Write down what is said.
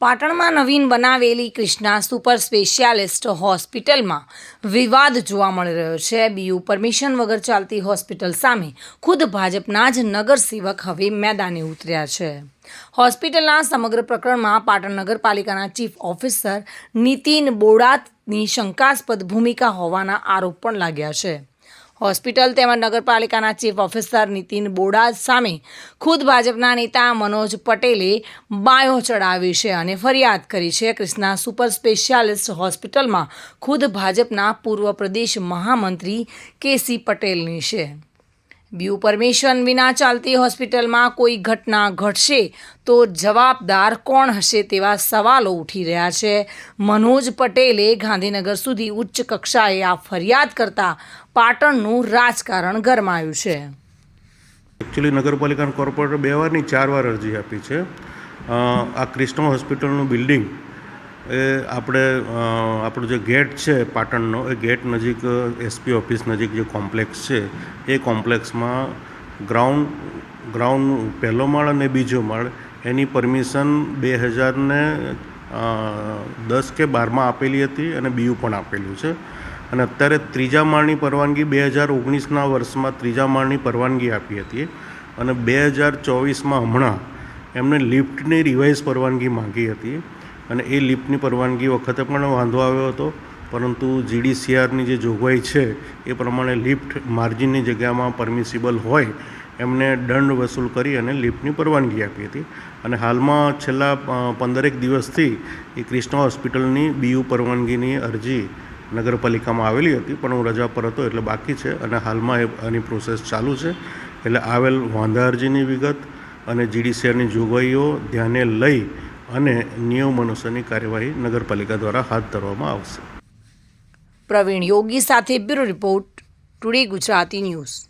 પાટણમાં નવીન બનાવેલી Krishna super specialist હોસ્પિટલમાં વિવાદ જોવા મળી રહ્યો છે. બીયુ પરમિશન વગર ચાલતી હોસ્પિટલ સામે ખુદ ભાજપના જ નગરસેવક હવે મેદાને ઉતર્યા છે. હોસ્પિટલના સમગ્ર પ્રકરણમાં પાટણ નગરપાલિકાના ચીફ ઓફિસર નીતિન બોડાતની શંકાસ્પદ ભૂમિકા હોવાના આરોપ પણ લાગ્યા છે. હોસ્પિટલ તેમજ નગરપાલિકાના ચીફ ઓફિસર નીતિન બોડા સામે ખુદ ભાજપના નેતા મનોજ પટેલે બાયો ચડાવી છે અને ફરિયાદ કરી છે. ક્રિષ્ના સુપર સ્પેશિયાલિસ્ટ હોસ્પિટલમાં ખુદ ભાજપના પૂર્વ પ્રદેશ મહામંત્રી કેસી પટેલની છે. બ્યુ પરમિશન વિના ચાલતી હોસ્પિટલમાં કોઈ ઘટના ઘટશે તો જવાબદાર કોણ હશે તેવા સવાલો ઉઠી રહ્યા છે. મનોજ પટેલે ગાંધીનગર સુધી ઉચ્ચ કક્ષાએ આ ફરિયાદ કરતા પાટણનું રાજકારણ ગરમાયું છે. એકચ્યુઅલી નગરપાલિકાના કોર્પોરેટર બે વારની ચાર વાર અરજી આપી છે. આ ક્રિષ્ણ હોસ્પિટલનું બિલ્ડિંગ એ આપણે આપણો જે ગેટ છે પાટણનો, એ ગેટ નજીક એસપી ઓફિસ નજીક જે કોમ્પ્લેક્સ છે, એ કોમ્પ્લેક્સમાં ગ્રાઉન્ડ ગ્રાઉન્ડ પહેલો માળ અને બીજો માળ, એની પરમિશન બે હજારને દસ કે બારમાં આપેલી હતી અને બીયુ પણ આપેલું છે. અને અત્યારે ત્રીજા માળની પરવાનગી બે હજાર ઓગણીસના વર્ષમાં ત્રીજા માળની પરવાનગી આપી હતી અને બે હજાર ચોવીસમાં હમણાં એમને લિફ્ટની રિવાઇઝ પરવાનગી માંગી હતી. અને એ લિફ્ટની પરવાનગી વખતે પણ વાંધો આવ્યો હતો, પરંતુ જીડીસીઆરની જે જોગવાઈ છે, એ પ્રમાણે લિફ્ટ માર્જિનની જગ્યામાં પરમિસિબલ હોય, એમને દંડ વસૂલ કરી અને લિફ્ટની પરવાનગી આપી હતી. અને હાલમાં છેલ્લા પંદરેક દિવસથી એ ક્રિષ્ના હોસ્પિટલની બીયુ પરવાનગીની અરજી નગરપાલિકામાં આવેલી હતી, પણ હું રજા પર હતો એટલે બાકી છે અને હાલમાં એ, આની પ્રોસેસ ચાલુ છે. એટલે આવેલ વાંધા અરજીની વિગત અને જીડીસીઆરની જોગવાઈઓ ધ્યાને લઈ અને નિયમ અનુસારની કાર્યવાહી નગરપાલિકા દ્વારા હાથ ધરવામાં આવશે. પ્રવીણ યોગી સાથે bureau report today Gujarati news.